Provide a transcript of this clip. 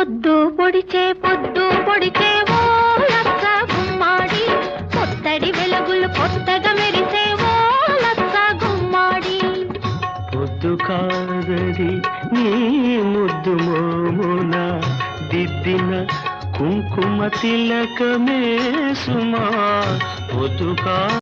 పొద్దు పొడిచే పొద్దు పొడిచే ఓ లచ్చ గుమ్మాడి. కొత్తడి వెలుగులు కొత్తగా మెరిసే ఓ లచ్చ గుమ్మాడి. పొద్దు కాదది నీ ముద్దు మోమున దిద్దిన కుంకుమ తిలకమే సుమా. పొద్దు కా